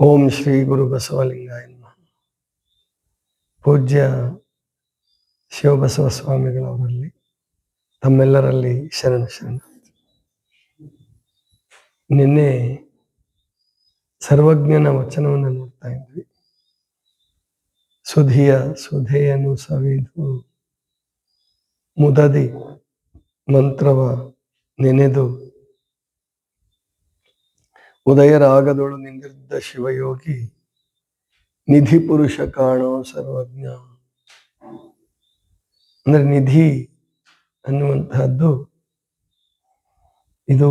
ಓಂ ಶ್ರೀ ಗುರು ಬಸವಲಿಂಗಾಯ. ಪೂಜ್ಯ ಶಿವಬಸವ ಸ್ವಾಮಿಗಳವರಲ್ಲಿ ತಮ್ಮೆಲ್ಲರಲ್ಲಿ ಶರಣ ಶರಣ ನಿನ್ನೆ ಸರ್ವಜ್ಞನ ವಚನವನ್ನು ನೋಡ್ತಾ ಇದ್ವಿ ಸುಧಿಯ ಸುಧೆಯನ್ನು ಸವಿದು ಮುದದಿ ಮಂತ್ರವ ನೆನೆದು ಉದಯರಾಗದೊಳು ನಿಂದಿದ್ದ ಶಿವಯೋಗಿ, ನಿಧಿ ಪುರುಷ ಕಾಣೋ ಸರ್ವಜ್ಞ. ಅಂದ್ರೆ ನಿಧಿ ಅನ್ನುವಂತಹದ್ದು ಇದು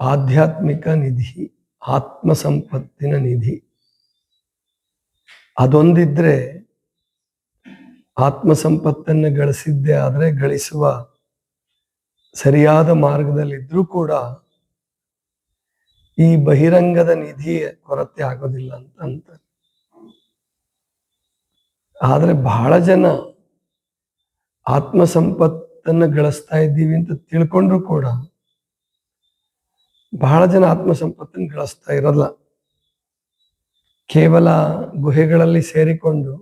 ಆಧ್ಯಾತ್ಮಿಕ ನಿಧಿ ಆತ್ಮ ಸಂಪತ್ತಿನ ನಿಧಿ. ಅದೊಂದಿದ್ರೆ ಆತ್ಮ ಸಂಪತ್ತನ್ನು ಗಳಿಸಿದ್ದೇ ಆದರೆ ಗಳಿಸುವ ಸರಿಯಾದ ಮಾರ್ಗದಲ್ಲಿದ್ರೂ ಕೂಡ ಈ ಬಹಿರಂಗದ ನಿಧಿಯ ಕೊರತೆ ಆಗೋದಿಲ್ಲ ಅಂತ ಅಂತಾರೆ. ಆದ್ರೆ ಬಹಳ ಜನ ಆತ್ಮ ಸಂಪತ್ತನ್ನ ಗಳಿಸ್ತಾ ಇದ್ದೀವಿ ಅಂತ ತಿಳ್ಕೊಂಡ್ರು ಕೂಡ ಬಹಳ ಜನ ಆತ್ಮ ಸಂಪತ್ತನ್ನ ಗಳಿಸ್ತಾ ಇರಲ್ಲ. ಕೇವಲ ಗುಹೆಗಳಲ್ಲಿ ಸೇರಿಕೊಂಡು,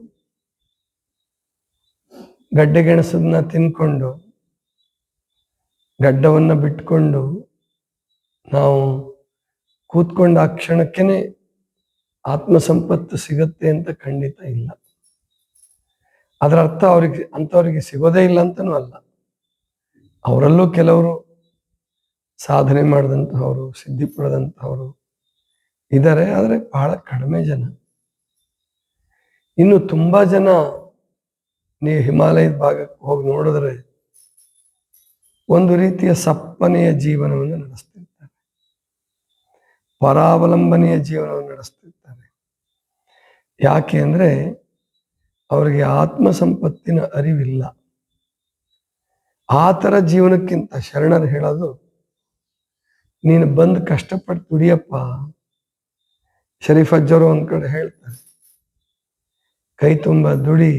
ಗಡ್ಡೆ ಗೆಣಸನ್ನ ತಿನ್ಕೊಂಡು, ಗಡ್ಡವನ್ನ ಬಿಟ್ಕೊಂಡು ನಾವು ಕೂತ್ಕೊಂಡ ಆ ಕ್ಷಣಕ್ಕೇನೆ ಆತ್ಮ ಸಂಪತ್ತು ಸಿಗತ್ತೆ ಅಂತ ಖಂಡಿತ ಇಲ್ಲ. ಅದರ ಅರ್ಥ ಅವ್ರಿಗೆ, ಅಂಥವ್ರಿಗೆ ಸಿಗೋದೇ ಇಲ್ಲ ಅಂತನೂ ಅಲ್ಲ. ಅವರಲ್ಲೂ ಕೆಲವರು ಸಾಧನೆ ಮಾಡಿದಂತಹವರು, ಸಿದ್ಧಿ ಪಡೆದಂಥವ್ರು ಇದ್ದಾರೆ ಆದರೆ ಬಹಳ ಕಡಿಮೆ ಜನ. ಇನ್ನು ತುಂಬಾ ಜನ ನೀವು ಹಿಮಾಲಯದ ಭಾಗಕ್ಕೆ ಹೋಗಿ ನೋಡಿದ್ರೆ ಒಂದು ರೀತಿಯ ಸಪ್ಪನೆಯ ಜೀವನವನ್ನು ನಡೆಸ್ತಿರ್ತಾರೆ ಪರಾವಲಂಬನೆಯ ಜೀವನವನ್ನು ನಡೆಸ್ತಿರ್ತಾರೆ. ಯಾಕೆ ಅಂದರೆ ಅವರಿಗೆ ಆತ್ಮ ಸಂಪತ್ತಿನ ಅರಿವಿಲ್ಲ. ಆ ಥರ ಜೀವನಕ್ಕಿಂತ ಶರಣರು ಹೇಳೋದು, ನೀನು ಬಂದು ಕಷ್ಟಪಟ್ಟು ದುಡಿಯಪ್ಪ, ಶರೀಫ್ ಅಜ್ಜರು ಒಂದ್ ಕಡೆ ಹೇಳ್ತಾರೆ, ಕೈ ತುಂಬ ದುಡಿ,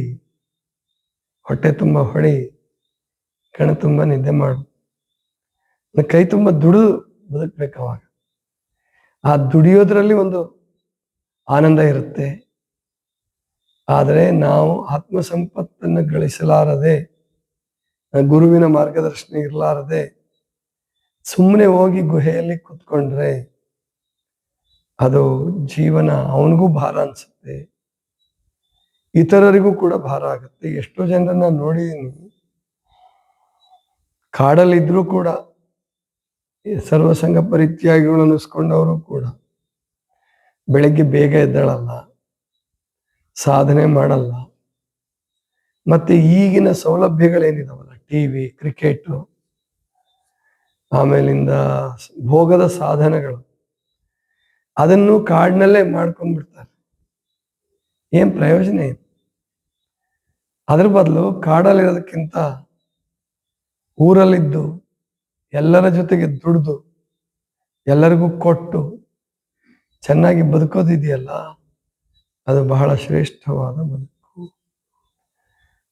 ಹೊಟ್ಟೆ ತುಂಬ ಹೊಳಿ ಕಣ ತುಂಬ ನಿದ್ದೆ ಮಾಡು. ಕೈ ತುಂಬ ದುಡಿದು ಬದುಕಬೇಕು ಅವಾಗ. ಆ ದುಡಿಯೋದ್ರಲ್ಲಿ ಒಂದು ಆನಂದ ಇರುತ್ತೆ. ಆದರೆ ನಾವು ಆತ್ಮ ಸಂಪತ್ತನ್ನು ಗಳಿಸಲಾರದೆ, ಗುರುವಿನ ಮಾರ್ಗದರ್ಶನ ಇರಲಾರದೆ ಸುಮ್ಮನೆ ಹೋಗಿ ಗುಹೆಯಲ್ಲಿ ಕುತ್ಕೊಂಡ್ರೆ ಅದು ಜೀವನ ಅವನಿಗೂ ಭಾರ ಅನ್ಸುತ್ತೆ. ಇತರರಿಗೂ ಕೂಡ ಭಾರ ಆಗುತ್ತೆ. ಎಷ್ಟೋ ಜನರನ್ನ ನೋಡಿದೀನಿ. ಕಾಡಲ್ಲಿದ್ರೂ ಕೂಡ ಸರ್ವಸಂಗ ಪರಿತ್ಯಾಗಿಗಳು ಅನ್ನಿಸ್ಕೊಂಡವರು ಕೂಡ ಬೆಳಗ್ಗೆ ಬೇಗ ಎದ್ದಾಳಲ್ಲ, ಸಾಧನೆ ಮಾಡಲ್ಲ. ಮತ್ತೆ ಈಗಿನ ಸೌಲಭ್ಯಗಳೇನಿದಾವಲ್ಲ ಟಿ ವಿ ಕ್ರಿಕೆಟು ಆಮೇಲಿಂದ ಭೋಗದ ಸಾಧನಗಳು, ಅದನ್ನು ಕಾಡಿನಲ್ಲೇ ಮಾಡ್ಕೊಂಡ್ಬಿಡ್ತಾರೆ. ಏನು ಪ್ರಯೋಜನ ಏನು? ಅದ್ರ ಬದಲು ಕಾಡಲ್ಲಿರೋದಕ್ಕಿಂತ ಊರಲ್ಲಿದ್ದು ಎಲ್ಲರ ಜೊತೆಗೆ ದುಡ್ದು, ಎಲ್ಲರಿಗೂ ಕೊಟ್ಟು ಚೆನ್ನಾಗಿ ಬದುಕೋದಿದೆಯಲ್ಲ? ಅದು ಬಹಳ ಶ್ರೇಷ್ಠವಾದ ಬದುಕು.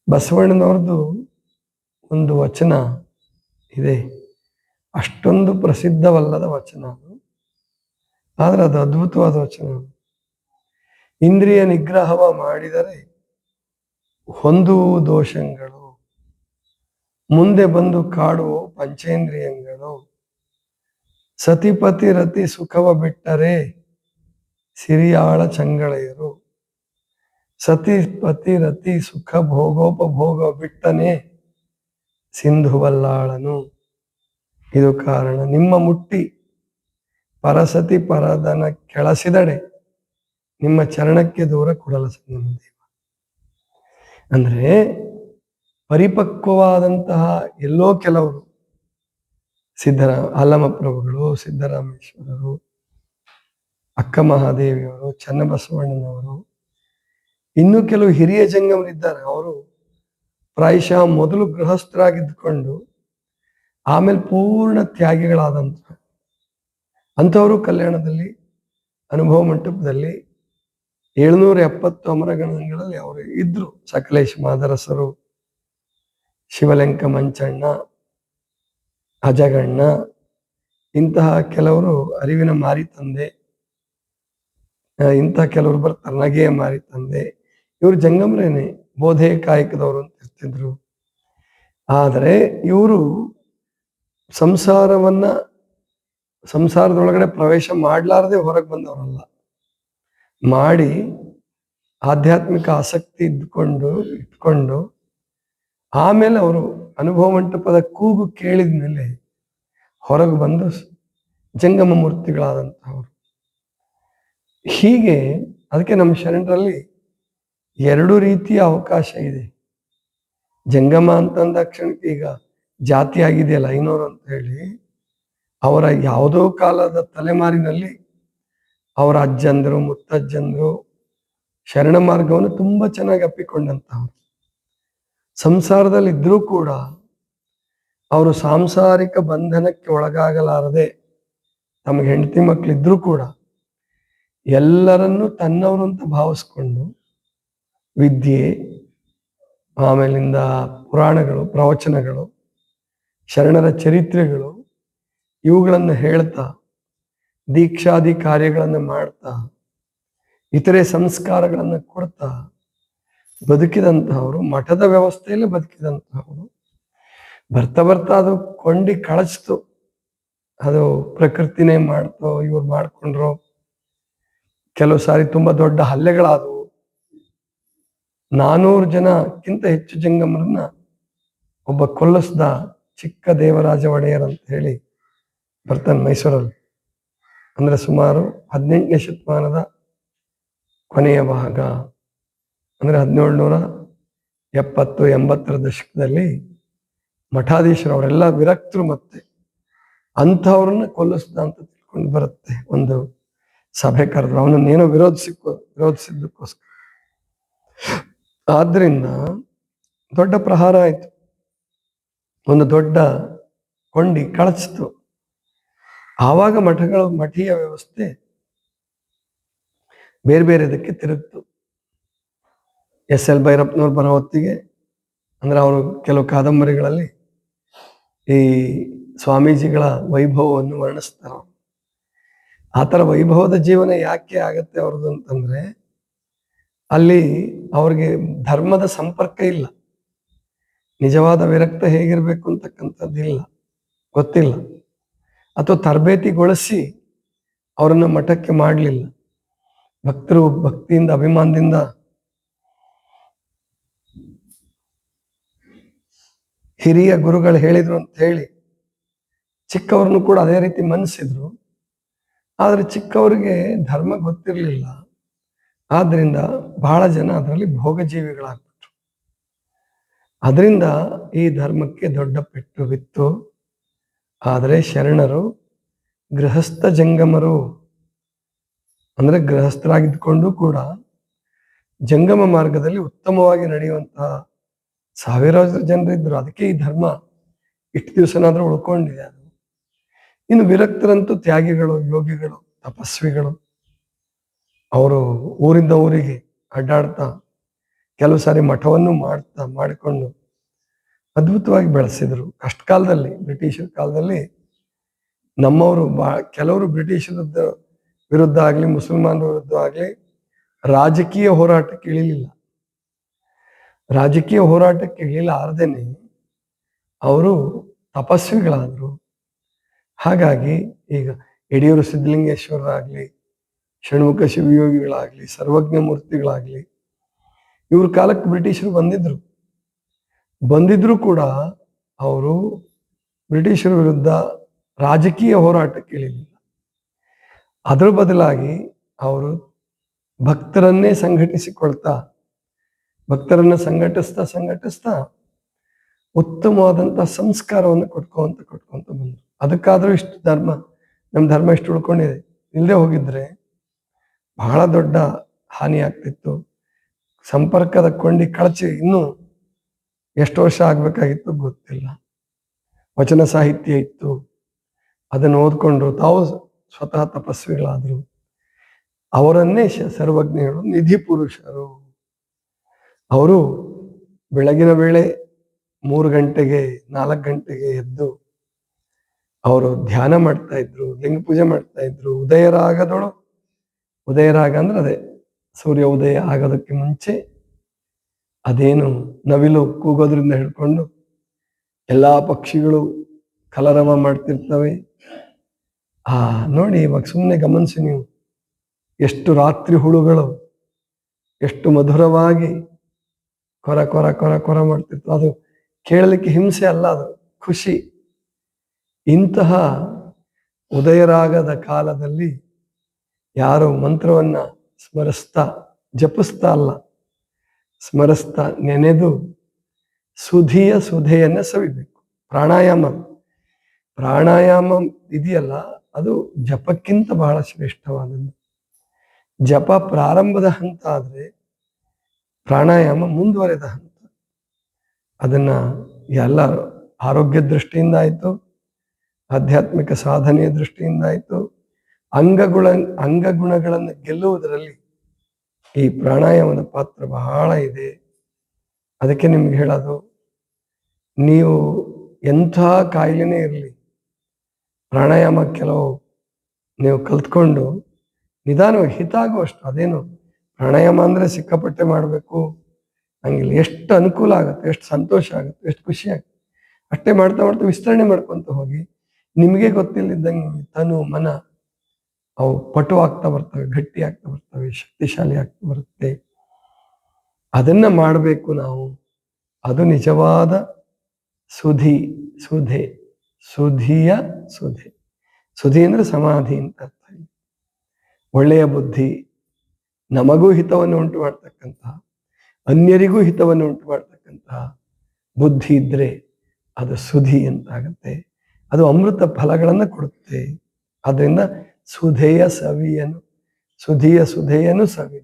ಬಸವಣ್ಣನವ್ರದ್ದು ಒಂದು ವಚನ ಇದೆ. ಅಷ್ಟೊಂದು ಪ್ರಸಿದ್ಧವಲ್ಲದ ವಚನ ಅದು. ಆದರೆ ಅದು ಅದ್ಭುತವಾದ ವಚನ ಇಂದ್ರಿಯ ನಿಗ್ರಹವ ಮಾಡಿದರೆ ಹೊಂದುವು ದೋಷಗಳು. ಮುಂದೆ ಬಂದು ಕಾಡುವ ಪಂಚೇಂದ್ರಿಯಗಳು ಸತಿಪತಿ ರತಿ ಸುಖವ ಬಿಟ್ಟರೆ ಸಿರಿಯಾಳ ಚಂಗಳೆಯರು. ಸತಿಪತಿ ರತಿ ಸುಖ ಭೋಗೋಪಭೋಗ ಬಿಟ್ಟನೆ ಸಿಂಧುವಲ್ಲಾಳನು. ಇದು ಕಾರಣ. ನಿಮ್ಮ ಮುಟ್ಟಿ ಪರಸತಿ ಪರದನ ಕೆಳಸಿದಡೆ ನಿಮ್ಮ ಚರಣಕ್ಕೆ ದೂರ ಕೊಡಲ ಸಂಗಮ ದೇವ ಅಂದ್ರೆ ಪರಿಪಕ್ವವಾದಂತಹ ಎಲ್ಲೋ ಕೆಲವರು ಸಿದ್ದರಾಮ ಅಲ್ಲಮ ಪ್ರಭುಗಳು, ಸಿದ್ದರಾಮೇಶ್ವರರು, ಅಕ್ಕ ಮಹಾದೇವಿಯವರು, ಚನ್ನಬಸವಣ್ಣನವರು, ಇನ್ನೂ ಕೆಲವು ಹಿರಿಯ ಜಂಗಮರಿದ್ದಾರೆ. ಅವರು ಪ್ರಾಯಶಃ ಮೊದಲು ಗೃಹಸ್ಥರಾಗಿದ್ದುಕೊಂಡು ಆಮೇಲೆ ಪೂರ್ಣ ತ್ಯಾಗಿಗಳಾದಂಥ ಅಂಥವರು ಕಲ್ಯಾಣದಲ್ಲಿ, ಅನುಭವ ಮಂಟಪದಲ್ಲಿ ಏಳ್ನೂರ ಎಪ್ಪತ್ತು ಅಮರಗಣಗಳಲ್ಲಿ ಅವರು ಇದ್ರು ಸಕಲೇಶ್ ಮಾದರಸರು ಶಿವಲೆಂಕ ಮಂಚಣ್ಣ ಅಜಗಣ್ಣ, ಇಂತಹ ಕೆಲವರು ಅರಿವಿನ ಮಾರಿ ತಂದೆ ಇಂತಹ ಕೆಲವರು ಬರ್ತಾರೆ, ನಗೆಯ ಮಾರಿ ತಂದೆ. ಇವರು ಜಂಗಮರೇನೆ, ಬೋಧೆ ಕಾಯಕದವರು ಅಂತ ಇರ್ತಿದ್ರು. ಆದರೆ ಇವರು ಸಂಸಾರವನ್ನ, ಸಂಸಾರದೊಳಗಡೆ ಪ್ರವೇಶ ಮಾಡಲಾರದೆ ಹೊರಗೆ ಬಂದವರಲ್ಲ. ಮಾಡಿ ಆಧ್ಯಾತ್ಮಿಕ ಆಸಕ್ತಿ ಇದ್ಕೊಂಡು, ಇಟ್ಕೊಂಡು ಆಮೇಲೆ ಅವರು ಅನುಭವ ಮಂಟಪದ ಕೂಗು ಕೇಳಿದ ಮೇಲೆ ಹೊರಗೆ ಬಂದು ಜಂಗಮ ಮೂರ್ತಿಗಳಾದಂಥವ್ರು ಹೀಗೆ ಅದಕ್ಕೆ ನಮ್ಮ ಶರಣರಲ್ಲಿ ಎರಡು ರೀತಿಯ ಅವಕಾಶ ಇದೆ. ಜಂಗಮ ಅಂತಂದ ಕ್ಷಣಕ್ಕೆ ಈಗ ಜಾತಿ ಆಗಿದೆಯಲ್ಲ ಐನೋರು ಅಂತ ಹೇಳಿ, ಅವರ ಯಾವುದೋ ಕಾಲದ ತಲೆಮಾರಿನಲ್ಲಿ ಅವರ ಅಜ್ಜಂದರು, ಮುತ್ತಜ್ಜಂದರು ಶರಣ ಮಾರ್ಗವನ್ನು ತುಂಬ ಚೆನ್ನಾಗಿ ಅಪ್ಪಿಕೊಂಡಂತಹವ್ರು. ಸಂಸಾರದಲ್ಲಿ ಇದ್ರೂ ಕೂಡ ಅವರು ಸಾಂಸಾರಿಕ ಬಂಧನಕ್ಕೆ ಒಳಗಾಗಲಾರದೆ ತಮಗೆ ಹೆಂಡತಿ ಮಕ್ಕಳಿದ್ರೂ ಕೂಡ ಎಲ್ಲರನ್ನೂ ತನ್ನವರು ಅಂತ ಭಾವಿಸ್ಕೊಂಡು ವಿದ್ಯೆ, ಆಮೇಲಿಂದ ಪುರಾಣಗಳು, ಪ್ರವಚನಗಳು, ಶರಣರ ಚರಿತ್ರೆಗಳು ಇವುಗಳನ್ನು ಹೇಳ್ತಾ, ದೀಕ್ಷಾದಿ ಕಾರ್ಯಗಳನ್ನು ಮಾಡ್ತಾ, ಇತರೆ ಸಂಸ್ಕಾರಗಳನ್ನು ಕೊಡ್ತಾ ಬದುಕಿದಂತಹವರು, ಮಠದ ವ್ಯವಸ್ಥೆಯಲ್ಲಿ ಬದುಕಿದಂತಹವರು, ಬರ್ತಾ ಬರ್ತಾ ಅದು ಕೊಂಡಿ ಕಳಚ್ತು. ಅದು ಪ್ರಕೃತಿನೇ ಮಾಡ್ತೋ, ಇವ್ರು ಮಾಡ್ಕೊಂಡ್ರು. ಕೆಲವು ಸಾರಿ ತುಂಬಾ ದೊಡ್ಡ ಹಲ್ಲೆಗಳಾದವು. ನಾನೂರು ಜನಕ್ಕಿಂತ ಹೆಚ್ಚು ಜಂಗಮರನ್ನ ಒಬ್ಬ ಕೊಲ್ಲಿಸ್ದ ಚಿಕ್ಕ ದೇವರಾಜ ಒಡೆಯರ್ ಅಂತ ಹೇಳಿ ಬರ್ತಾನೆ ಮೈಸೂರಲ್ಲಿ. ಅಂದ್ರೆ ಸುಮಾರು ಹದಿನೆಂಟನೇ ಶತಮಾನದ ಕೊನೆಯ ಭಾಗ. ಅಂದ್ರೆ ಹದಿನೇಳುನೂರ ಎಪ್ಪತ್ತು ಎಂಬತ್ತರ ದಶಕದಲ್ಲಿ ಮಠಾಧೀಶರವರೆಲ್ಲ ವಿರಕ್ತರು ಮತ್ತೆ ಅಂಥವ್ರನ್ನ ಕೊಲ್ಲಿಸ್ದ ಅಂತ ತಿಳ್ಕೊಂಡು ಬರುತ್ತೆ ಒಂದು ಸಭೆ ಕರೆದ್ರು. ಅವನನ್ನೇನೋ ವಿರೋಧಿಸಿಕೋ, ವಿರೋಧಿಸಿದ್ದಕ್ಕೋಸ್ಕರ. ಆದ್ರಿಂದ ದೊಡ್ಡ ಪ್ರಹಾರ ಆಯ್ತು. ಒಂದು ದೊಡ್ಡ ಕೊಂಡಿ ಕಳಚಿತು. ಆವಾಗ ಮಠಗಳ, ಮಠೀಯ ವ್ಯವಸ್ಥೆ ಬೇರೆ ಬೇರೆದಕ್ಕೆ ತಿರುಗ್ತು. ಎಸ್ ಎಲ್ ಭೈರಪ್ಪನವ್ರು ಬರೋ ಹೊತ್ತಿಗೆ, ಅಂದ್ರೆ ಅವರು ಕೆಲವು ಕಾದಂಬರಿಗಳಲ್ಲಿ ಈ ಸ್ವಾಮೀಜಿಗಳ ವೈಭವವನ್ನು ವರ್ಣಿಸ್ತಾರೆ. ಆ ಥರ ವೈಭವದ ಜೀವನ ಯಾಕೆ ಆಗತ್ತೆ ಅವ್ರದ್ದು ಅಂತಂದರೆ, ಅಲ್ಲಿ ಅವ್ರಿಗೆ ಧರ್ಮದ ಸಂಪರ್ಕ ಇಲ್ಲ. ನಿಜವಾದ ವಿರಕ್ತ ಹೇಗಿರಬೇಕು ಅಂತಕ್ಕಂಥದ್ದಿಲ್ಲ ಗೊತ್ತಿಲ್ಲ. ಅಥವಾ ತರಬೇತಿಗೊಳಿಸಿ ಅವರನ್ನು ಮಠಕ್ಕೆ ಮಾಡಲಿಲ್ಲ. ಭಕ್ತರು ಭಕ್ತಿಯಿಂದ, ಅಭಿಮಾನದಿಂದ ಹಿರಿಯ ಗುರುಗಳು ಹೇಳಿದ್ರು ಅಂತ ಹೇಳಿ ಚಿಕ್ಕವ್ರನ್ನು ಕೂಡ ಅದೇ ರೀತಿ ಮನಸಿದ್ರು. ಆದ್ರೆ ಚಿಕ್ಕವರಿಗೆ ಧರ್ಮ ಗೊತ್ತಿರಲಿಲ್ಲ. ಆದ್ರಿಂದ ಬಹಳ ಜನ ಅದರಲ್ಲಿ ಭೋಗಜೀವಿಗಳಾಗ್ಬಿಟ್ರು. ಅದರಿಂದ ಈ ಧರ್ಮಕ್ಕೆ ದೊಡ್ಡ ಪೆಟ್ಟು ಬಿತ್ತು. ಆದರೆ ಶರಣರು, ಗೃಹಸ್ಥ ಜಂಗಮರು, ಅಂದ್ರೆ ಗೃಹಸ್ಥರಾಗಿದ್ದುಕೊಂಡು ಕೂಡ ಜಂಗಮ ಮಾರ್ಗದಲ್ಲಿ ಉತ್ತಮವಾಗಿ ನಡೆಯುವಂತಹ ಸಾವಿರಾರು ಜನರಿದ್ರು ಅದಕ್ಕೆ ಈ ಧರ್ಮ ಇಷ್ಟು ದಿವಸನಾದ್ರೂ ಉಳ್ಕೊಂಡಿದೆ ಅದು. ಇನ್ನು ವಿರಕ್ತರಂತೂ ತ್ಯಾಗಿಗಳು, ಯೋಗಿಗಳು, ತಪಸ್ವಿಗಳು. ಅವರು ಊರಿಂದ ಊರಿಗೆ ಅಡ್ಡಾಡ್ತಾ ಕೆಲವು ಸಾರಿ ಮಠವನ್ನು ಮಾಡ್ತಾ, ಮಾಡಿಕೊಂಡು ಅದ್ಭುತವಾಗಿ ಬೆಳೆಸಿದ್ರು. ಕಷ್ಟ ಕಾಲದಲ್ಲಿ ಬ್ರಿಟಿಷರ ಕಾಲದಲ್ಲಿ ನಮ್ಮವರು ಬಾ, ಕೆಲವರು ಬ್ರಿಟಿಷರ ವಿರುದ್ಧ ಆಗಲಿ ಮುಸಲ್ಮಾನರ ವಿರುದ್ಧ ಆಗಲಿ ರಾಜಕೀಯ ಹೋರಾಟಕ್ಕೆ ಇಳಿಲಿಲ್ಲ. ರಾಜಕೀಯ ಹೋರಾಟಕ್ಕೆ ಇಳಿಲಾರದೇನೆ ಅವರು ತಪಸ್ವಿಗಳಾದರು. ಹಾಗಾಗಿ ಈಗ ಯಡಿಯೂರು ಸಿದ್ಧಲಿಂಗೇಶ್ವರರಾಗಲಿ ಷಣ್ಮುಖ ಶಿವಯೋಗಿಗಳಾಗಲಿ, ಸರ್ವಜ್ಞ ಮೂರ್ತಿಗಳಾಗ್ಲಿ, ಇವ್ರ ಕಾಲಕ್ಕೆ ಬ್ರಿಟಿಷರು ಬಂದಿದ್ರು. ಬಂದಿದ್ರು ಕೂಡ ಅವರು ಬ್ರಿಟಿಷರ ವಿರುದ್ಧ ರಾಜಕೀಯ ಹೋರಾಟಕ್ಕೆ ಇಳಿಲಿಲ್ಲ ಅದರ ಬದಲಾಗಿ ಅವರು ಭಕ್ತರನ್ನೇ ಸಂಘಟಿಸಿಕೊಳ್ತಾ ಭಕ್ತರನ್ನ ಸಂಘಟಿಸ್ತಾ ಸಂಘಟಿಸ್ತಾ ಉತ್ತಮವಾದಂತ ಸಂಸ್ಕಾರವನ್ನು ಕೊಟ್ಕೊಂತ ಕೊಟ್ಕೊಂತ ಬಂದ್ರು. ಅದಕ್ಕಾದ್ರೂ ಇಷ್ಟು ಧರ್ಮ ನಮ್ಮ ಧರ್ಮ ಇಷ್ಟು ಉಳ್ಕೊಂಡಿದೆ. ಇಲ್ಲದೆ ಹೋಗಿದ್ರೆ ಬಹಳ ದೊಡ್ಡ ಹಾನಿ ಆಗ್ತಿತ್ತು. ಸಂಪರ್ಕದ ಕೊಂಡಿ ಕಳಚಿ ಇನ್ನೂ ಎಷ್ಟು ವರ್ಷ ಆಗ್ಬೇಕಾಗಿತ್ತು ಗೊತ್ತಿಲ್ಲ. ವಚನ ಸಾಹಿತ್ಯ ಇತ್ತು. ಅದನ್ನು ಓದ್ಕೊಂಡ್ರು. ತಾವು ಸ್ವತಃ ತಪಸ್ವಿಗಳಾದ್ರು. ಅವರನ್ನೇ ಸರ್ವಜ್ಞರು, ನಿಧಿ ಪುರುಷರು. ಅವರು ಬೆಳಗಿನ ವೇಳೆ ಮೂರು ಗಂಟೆಗೆ, ನಾಲ್ಕು ಗಂಟೆಗೆ ಎದ್ದು ಅವರು ಧ್ಯಾನ ಮಾಡ್ತಾ ಇದ್ರು, ಲಿಂಗ ಪೂಜೆ ಮಾಡ್ತಾ ಇದ್ರು. ಉದಯರಾಗದೊಳು ಉದಯರಾಗ ಅಂದ್ರೆ ಅದೇ ಸೂರ್ಯ ಉದಯ ಆಗೋದಕ್ಕೆ ಮುಂಚೆ ಅದೇನು ನವಿಲು ಕೂಗೋದ್ರಿಂದ ಹಿಡ್ಕೊಂಡು ಎಲ್ಲಾ ಪಕ್ಷಿಗಳು ಕಲರವ ಮಾಡ್ತಿರ್ತವೆ. ಆ, ನೋಡಿ ಇವಾಗ ಸುಮ್ಮನೆ ಗಮನಿಸಿ ನೀವು. ಎಷ್ಟು ರಾತ್ರಿ ಹುಳುಗಳು, ಎಷ್ಟು ಮಧುರವಾಗಿ ಕೊರ ಕೊರ ಕೊರ ಕೊರ ಮಾಡ್ತಿತ್ತು. ಅದು ಕೇಳಲಿಕ್ಕೆ ಹಿಂಸೆ ಅಲ್ಲ ಅದು, ಖುಷಿ. ಇಂತಹ ಉದಯರಾಗದ ಕಾಲದಲ್ಲಿ ಯಾರು ಮಂತ್ರವನ್ನ ಸ್ಮರಿಸ್ತಾ, ಜಪಿಸ್ತಾ ಅಲ್ಲ. ಸ್ಮರಿಸ್ತಾ ನೆನೆದು ಸುಧಿಯ ಸುಧೆಯನ್ನ ಸವಿಬೇಕು. ಪ್ರಾಣಾಯಾಮ. ಪ್ರಾಣಾಯಾಮ ಇದೆಯಲ್ಲ, ಅದು ಜಪಕ್ಕಿಂತ ಬಹಳ ಶ್ರೇಷ್ಠವಾದದ್ದು. ಜಪ ಪ್ರಾರಂಭದ ಹಂತ ಆದ್ರೆ ಪ್ರಾಣಾಯಾಮ ಮುಂದುವರೆದ ಹಂತ. ಅದನ್ನ ಎಲ್ಲ ಆರೋಗ್ಯ ದೃಷ್ಟಿಯಿಂದ ಆಯ್ತು, ಆಧ್ಯಾತ್ಮಿಕ ಸಾಧನೆಯ ದೃಷ್ಟಿಯಿಂದ ಆಯ್ತು ಅಂಗಗುಣ ಅಂಗಗುಣಗಳನ್ನು ಗೆಲ್ಲುವುದರಲ್ಲಿ ಈ ಪ್ರಾಣಾಯಾಮದ ಪಾತ್ರ ಬಹಳ ಇದೆ. ಅದಕ್ಕೆ ನಿಮ್ಗೆ ಹೇಳೋದು, ನೀವು ಎಂಥ ಕಾಯಿಲೆನೇ ಇರಲಿ, ಪ್ರಾಣಾಯಾಮ ಕೆಲವು ನೀವು ಕಲ್ತ್ಕೊಂಡು ನಿಧಾನವಾಗಿ ಹಿತ ಆಗುವಷ್ಟು ಅದೇನು ಪ್ರಾಣಾಯಾಮ ಅಂದರೆ ಸಿಕ್ಕಾಪಟ್ಟೆ ಮಾಡಬೇಕು. ಹಂಗಿಲ್ಲ ಎಷ್ಟು ಅನುಕೂಲ ಆಗುತ್ತೆ, ಎಷ್ಟು ಸಂತೋಷ ಆಗುತ್ತೆ, ಎಷ್ಟು ಖುಷಿ ಆಗುತ್ತೆ. ಅಷ್ಟೇ ಮಾಡ್ತಾ ಮಾಡ್ತಾ ವಿಸ್ತರಣೆ ಮಾಡ್ಕೊಂತ ಹೋಗಿ ನಿಮಗೆ ಗೊತ್ತಿಲ್ಲದಂಗೆ ತನು, ಮನ ಅವು ಪಟು ಆಗ್ತಾ ಬರ್ತವೆ, ಗಟ್ಟಿ ಆಗ್ತಾ ಬರ್ತವೆ, ಶಕ್ತಿಶಾಲಿ ಆಗ್ತಾ ಬರುತ್ತೆ. ಅದನ್ನ ಮಾಡಬೇಕು ನಾವು. ಅದು ನಿಜವಾದ ಸುಧಿ, ಸುಧೆ, ಸುಧಿಯ ಸುಧೆ. ಸುಧಿ ಅಂದ್ರೆ ಸಮಾಧಿ ಅಂತ ಅರ್ಥ. ಒಳ್ಳೆಯ ಬುದ್ಧಿ ನಮಗೂ ಹಿತವನ್ನು ಉಂಟು ಮಾಡ್ತಕ್ಕಂತಹ, ಅನ್ಯರಿಗೂ ಹಿತವನ್ನು ಉಂಟು ಮಾಡ್ತಕ್ಕಂತಹ ಬುದ್ಧಿ ಇದ್ದರೆ ಅದು ಸುಧಿ ಅಂತಾಗತ್ತೆ. ಅದು ಅಮೃತ ಫಲಗಳನ್ನು ಕೊಡುತ್ತೆ. ಅದರಿಂದ ಸುಧೇಯ ಸವಿಯನು, ಸುಧಿಯ ಸುಧೇಯನು ಸವಿ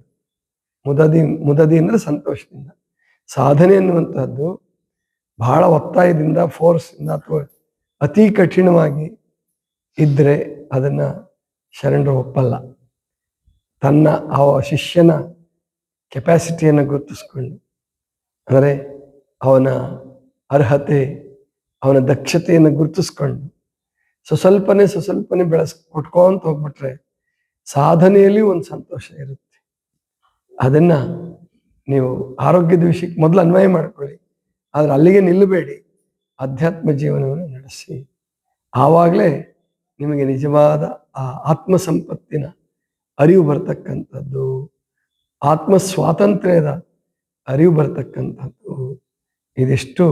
ಮುದದಿ ಮುದದಿ ಅಂದರೆ ಸಂತೋಷದಿಂದ. ಸಾಧನೆ ಅನ್ನುವಂಥದ್ದು ಬಹಳ ಒತ್ತಾಯದಿಂದ ಫೋರ್ಸ್ನಿಂದ ಅಥವಾ ಅತಿ ಕಠಿಣವಾಗಿ ಇದ್ದರೆ ಅದನ್ನ ಶರಣರು ಒಪ್ಪಲ್ಲ. ತನ್ನ ಆ ಶಿಷ್ಯನ ಕೆಪ್ಯಾಸಿಟಿಯನ್ನು ಗುರುತಿಸ್ಕೊಂಡು, ಅಂದರೆ ಅವನ ಅರ್ಹತೆ, ಅವನ ದಕ್ಷತೆಯನ್ನು ಗುರುತಿಸ್ಕೊಂಡು, ಸ್ವಸ್ವಲ್ಪನೆ ಸ್ವಸ್ವಲ್ಪನೆ ಬೆಳೆಸ್ ಕೊಟ್ಕೊಂತ ಹೋಗ್ಬಿಟ್ರೆ ಸಾಧನೆಯಲ್ಲಿ ಒಂದು ಸಂತೋಷ ಇರುತ್ತೆ. ಅದನ್ನ ನೀವು ಆರೋಗ್ಯದ ವಿಷಯಕ್ಕೆ ಮೊದಲು ಅನ್ವಯ ಮಾಡ್ಕೊಳ್ಳಿ. ಆದ್ರೆ ಅಲ್ಲಿಗೆ ನಿಲ್ಲಬೇಡಿ. ಅಧ್ಯಾತ್ಮ ಜೀವನವನ್ನು ನಡೆಸಿ. ಆವಾಗಲೇ ನಿಮಗೆ ನಿಜವಾದ ಆ ಆತ್ಮ ಸಂಪತ್ತಿನ ಅರಿವು ಬರ್ತಕ್ಕಂಥದ್ದು ಆತ್ಮ ಸ್ವಾತಂತ್ರ್ಯದ ಅರಿವು ಬರ್ತಕ್ಕಂಥದ್ದು ಇದೆಷ್ಟು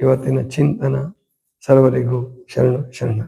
ಇವತ್ತಿನ ಚಿಂತನ. ಸರ್ವರಿಗೂ ಶರಣ ಶರಣ.